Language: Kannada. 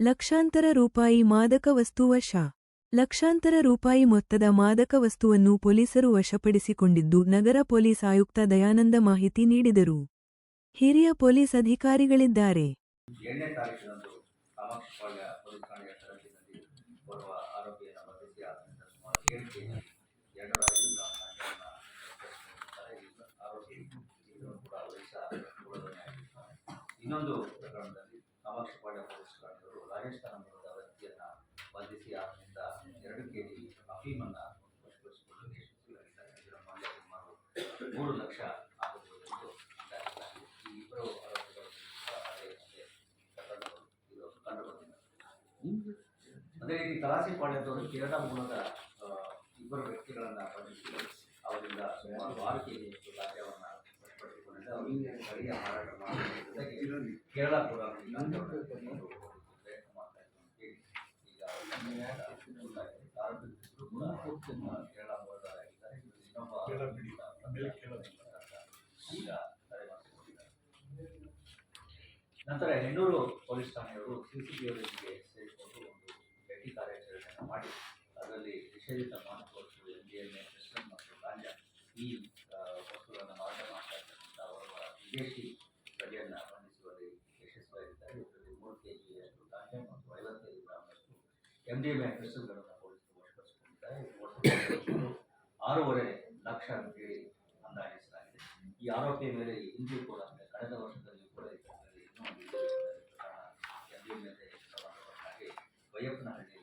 ಲಕ್ಷಾಂತರ ರೂಪಾಯಿ ಮಾದಕ ವಸ್ತು ವಶ ಲಕ್ಷಾಂತರ ರೂಪಾಯಿ ಮೊತ್ತದ ಮಾದಕ ವಸ್ತುವನ್ನು ಪೊಲೀಸರು ವಶಪಡಿಸಿಕೊಂಡಿದ್ದು ನಗರ ಪೊಲೀಸ್ ಆಯುಕ್ತ ದಯಾನಂದ ಮಾಹಿತಿ ನೀಡಿದರು. ಹಿರಿಯ ಪೊಲೀಸ್ ಅಧಿಕಾರಿಗಳಿದ್ದಾರೆ. ಇನ್ನೊಂದು ಪ್ರಕರಣದಲ್ಲಿ ಪೊಲೀಸ್ ರಾಜಸ್ಥಾನ ಮೂಲದ ವ್ಯಕ್ತಿಯನ್ನು ಬಂಧಿಸಿ ಆತನಿಂದ ಎರಡು ಕೆಜಿ ಅಫೀಮನ್ನು ವಶಪಡಿಸಿಕೊಳ್ಳಲು ಯಶಸ್ವಿಯಾಗಿದ್ದಾರೆ ಇದರ ಮೌಲ್ಯ ಸುಮಾರು ಮೂರು ಲಕ್ಷ ಆಗಬಹುದು ಎಂದು ಈ ಇಬ್ಬರು ಅದೇ ರೀತಿ ತಲಾಸಿಪಾಳ್ಯದವರು ಕೇರಳ ಮೂಲದ ಇಬ್ಬರು ವ್ಯಕ್ತಿಗಳನ್ನು ಬಂಧಿಸಿ ಅವರಿಂದ ಸುಮಾರು ಆರು ಕೆ ಜಿಯಷ್ಟು ಗಾಂಜಾವನ್ನ ವಶಪಡಿಸಿಕೊಂಡಿದ್ದೆ ಅವರಿಗೆ ಸ್ಥಳೀಯ ಮಾರಾಟ ಮಾಡುವ ಜೊತೆಗೆ ಕೇರಳ ಕೂಡ ಇವರು ಇನ್ನೊಬ್ಬ ಈಗ ನಂತರ ಹೆಣ್ಣೂರು ಪೊಲೀಸ್ ಠಾಣೆಯವರು ಸಿಸಿಬಿಯವರೊಂದಿಗೆ ಸೇರಿಕೊಂಡು ಒಂದು ಭೇಟಿ ಕಾರ್ಯಾಚರಣೆಯನ್ನು ಮಾಡಿ, ಅದರಲ್ಲಿ ನಿಷೇಧಿತ ಮಾನವ ವಸ್ತುಗಳು M D N A crystal ಮತ್ತು ಗಾಂಜಾ ಈ ವಸ್ತುಗಳನ್ನು ಮಾರಾಟ ಮಾಡ್ತಾ ಇರ್ತಕ್ಕಂಥ ಅವರ ವಿದೇಶಿ ಬಗೆಯನ್ನು ಬಂಧಿಸುವಲ್ಲಿ ಯಶಸ್ವಿಯಾಗಿದ್ದಾರೆ. ಇದರಲ್ಲಿ ಮೂರು ಕೆ ಜಿ ಗಾಂಜಾ ಮತ್ತು ಐವತ್ತೈದು ಗ್ರಾಮಷ್ಟು ಎಂ ಡಿ ಎಂ ಕ್ರಿಸ್ಟಲ್ಗಳನ್ನು ಪೊಲೀಸರು ವಶಪಡಿಸಿಕೊಂಡಿದ್ದಾರೆ. ಆರೂವರೆ ಲಕ್ಷ ಅಂತೇಳಿ ಅಂದಾಜಿಸಲಾಗಿದೆ. ಈ ಆರೋಪಿಯ ಮೇಲೆ ಇಂದಿಗೂ ಕೂಡ ಕಳೆದ ವರ್ಷದಲ್ಲಿ ಕೂಡ ಇದರಲ್ಲಿ ಇನ್ನೂ ಒಂದು ಪ್ರಕರಣ ಎಂ ಎಂ